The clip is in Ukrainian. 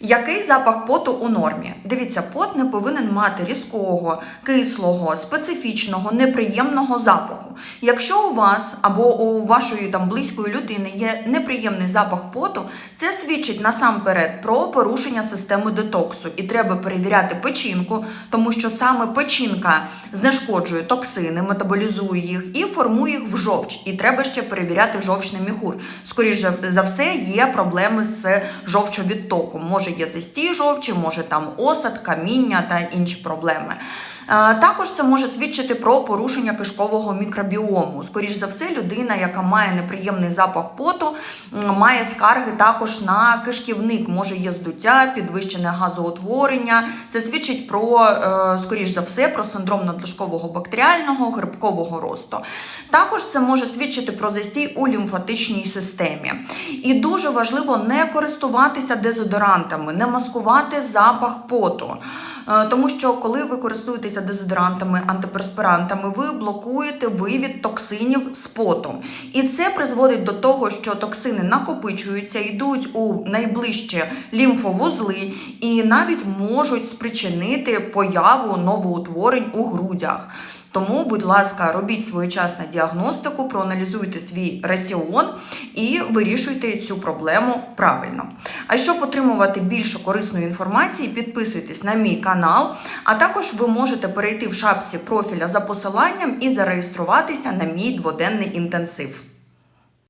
Який запах поту у нормі? Дивіться, пот не повинен мати різкого, кислого, специфічного, неприємного запаху. Якщо у вас або у вашої там близької людини є неприємний запах поту, це свідчить насамперед про порушення системи детоксу. І треба перевіряти печінку, тому що саме печінка знешкоджує токсини, метаболізує їх і формує їх в жовч. І треба ще перевіряти жовчний міхур. Скоріше за все, є проблеми з жовчовідтоком. Може є застій жовчі, може там осад, каміння та інші проблеми. Е, Також це може свідчити про порушення кишкового мікробіому. Скоріш за все, людина, яка має неприємний запах поту, має скарги також на кишківник, може є здуття, підвищене газоутворення. Це свідчить про, е, скоріш за все, про синдром надлишкового бактеріального грибкового росту. Також це може свідчити про застій у лімфатичній системі. І дуже важливо не користуватися дезодорантами, не маскувати запах поту. Е, Тому що коли ви користуєтеся дезодорантами, антиперспирантами, ви блокуєте вивід токсинів з потом. І це призводить до того, що токсини накопичуються, йдуть у найближчі лімфовузли і навіть можуть спричинити появу новоутворень у грудях. Тому, будь ласка, робіть своєчасну діагностику, проаналізуйте свій раціон і вирішуйте цю проблему правильно. А щоб отримувати більше корисної інформації, підписуйтесь на мій канал, а також ви можете перейти в шапці профіля за посиланням і зареєструватися на мій дводенний інтенсив.